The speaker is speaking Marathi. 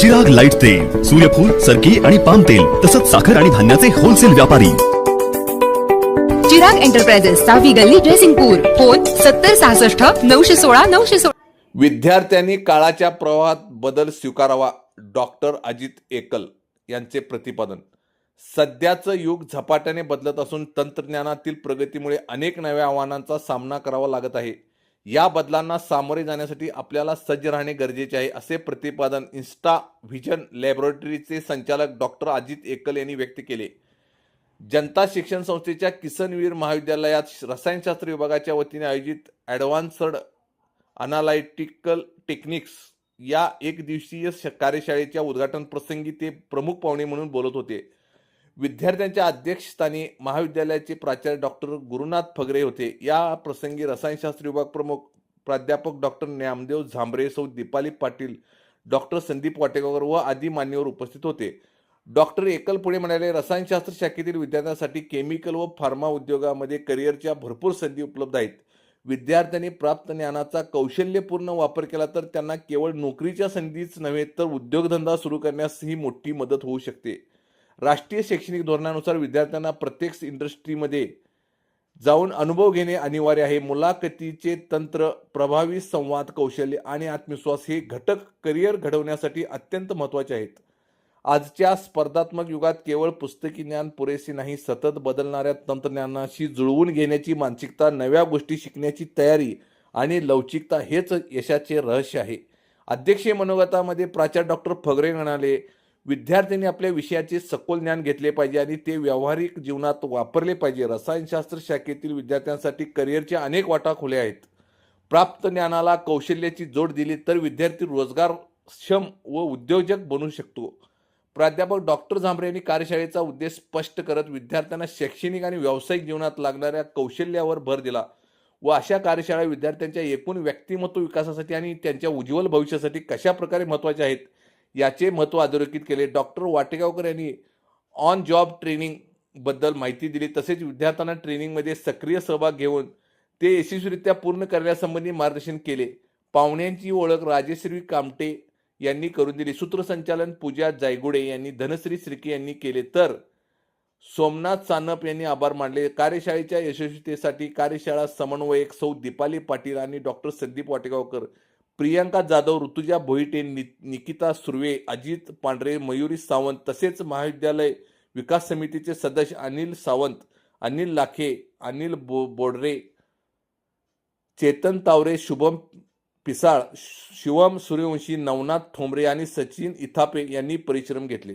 चिराग लाइट तेल सूर्यफूल सरकी आणि पाम तेल तसंच साखर आणि धान्याचे होलसेल व्यापारी. चिराग एंटरप्राइजेस सहावी गल्ली ड्रेसिंगपूर फोन सत्तर सहासष्ट नऊशे सोळा नऊशे सोळा. विद्यार्थ्यांनी काळाच्या प्रवाहात बदल स्वीकारावा डॉक्टर अजित एकल यांचे प्रतिपादन. सध्याचं युग झपाट्याने बदलत असून तंत्रज्ञानातील प्रगतीमुळे अनेक नव्या आव्हानांचा सामना करावा लागत आहे. या बदलांना सामोरे जाण्यासाठी आपल्याला सज्ज राहणे गरजेचे आहे असे प्रतिपादन इन्स्टा व्हिजन लॅबोरेटरीचे संचालक डॉक्टर अजित एकल यांनी व्यक्त केले. जनता शिक्षण संस्थेच्या किसनवीर महाविद्यालयात रसायनशास्त्र विभागाच्या वतीने आयोजित ॲडव्हान्सड अनालायटिकल टेक्निक्स या एक दिवसीय कार्यशाळेच्या उद्घाटन प्रसंगी ते प्रमुख पाहुणे म्हणून बोलत होते. विद्यार्थ्यांच्या अध्यक्षस्थानी महाविद्यालयाचे प्राचार्य डॉक्टर गुरुनाथ फगरे होते. या प्रसंगी रसायनशास्त्र विभाग प्रमुख प्राध्यापक डॉक्टर ज्ञामदेव झांबरे सौ दीपाली पाटील डॉक्टर संदीप वाटेगावकर व आदी मान्यवर उपस्थित होते. डॉक्टर एकल पुढे म्हणाले रसायनशास्त्र शाखेतील विद्यार्थ्यांसाठी केमिकल व फार्मा उद्योगामध्ये करिअरच्या भरपूर संधी उपलब्ध आहेत. विद्यार्थ्यांनी प्राप्त ज्ञानाचा कौशल्यपूर्ण वापर केला तर त्यांना केवळ नोकरीच्या संधीच नव्हे तर उद्योगधंदा सुरू करण्यास ही मोठी मदत होऊ शकते. राष्ट्रीय शैक्षणिक धोरणानुसार विद्यार्थ्यांना प्रत्येक इंडस्ट्रीमध्ये जाऊन अनुभव घेणे अनिवार्य आहे. मुलाखतीचे तंत्र प्रभावी संवाद कौशल्य आणि आत्मविश्वास हे घटक करिअर घडवण्यासाठी अत्यंत महत्त्वाचे आहेत. आजच्या स्पर्धात्मक युगात केवळ पुस्तकी ज्ञान पुरेसे नाही सतत बदलणाऱ्या तंत्रज्ञानाशी जुळवून घेण्याची मानसिकता नव्या गोष्टी शिकण्याची तयारी आणि लवचिकता हेच यशाचे रहस्य आहे. अध्यक्षीय मनोगतामध्ये प्राचार्य डॉक्टर फगरे म्हणाले विद्यार्थ्यांनी आपल्या विषयाचे सखोल ज्ञान घेतले पाहिजे आणि ते व्यावहारिक जीवनात वापरले पाहिजे. रसायनशास्त्र शाखेतील विद्यार्थ्यांसाठी करिअरचे अनेक वाटा खुल्या आहेत. प्राप्त ज्ञानाला कौशल्याची जोड दिली तर विद्यार्थी रोजगारक्षम व उद्योजक बनू शकतो. प्राध्यापक डॉक्टर झांबरे यांनी कार्यशाळेचा उद्देश स्पष्ट करत विद्यार्थ्यांना शैक्षणिक आणि व्यावसायिक जीवनात लागणाऱ्या कौशल्यावर भर दिला व अशा कार्यशाळा विद्यार्थ्यांच्या एकूण व्यक्तिमत्व विकासासाठी आणि त्यांच्या उज्ज्वल भविष्यासाठी कशा प्रकारे महत्त्वाच्या आहेत याचे महत्त्व अधोरेखित केले. डॉक्टर वाटेगावकर यांनी ऑन जॉब ट्रेनिंगबद्दल माहिती दिली. तसेच विद्यार्थ्यांना ट्रेनिंगमध्ये सक्रिय सहभाग घेऊन ते यशस्वीरित्या पूर्ण करण्यासंबंधी मार्गदर्शन केले. पाहुण्यांची ओळख राजेश्री कामटे यांनी करून दिली. सूत्रसंचालन पूजा जायगुडे यांनी धनश्री श्रीके यांनी केले. तर सोमनाथ सानप यांनी आभार मानले. कार्यशाळेच्या यशस्वीतेसाठी कार्यशाळा समन्वयक सौ दीपाली पाटील आणि डॉक्टर संदीप वाटेगावकर प्रियांका जाधव ऋतुजा भोईटे नि निकिता सुर्वे अजित पांढरे मयुरी सावंत तसेच महाविद्यालय विकास समितीचे सदस्य अनिल सावंत अनिल लाखे अनिल बो बोडरे चेतन तावरे शुभम पिसाळ शिवम सूर्यवंशी नवनाथ ठोंबरे आणि सचिन इथापे यांनी परिश्रम घेतले.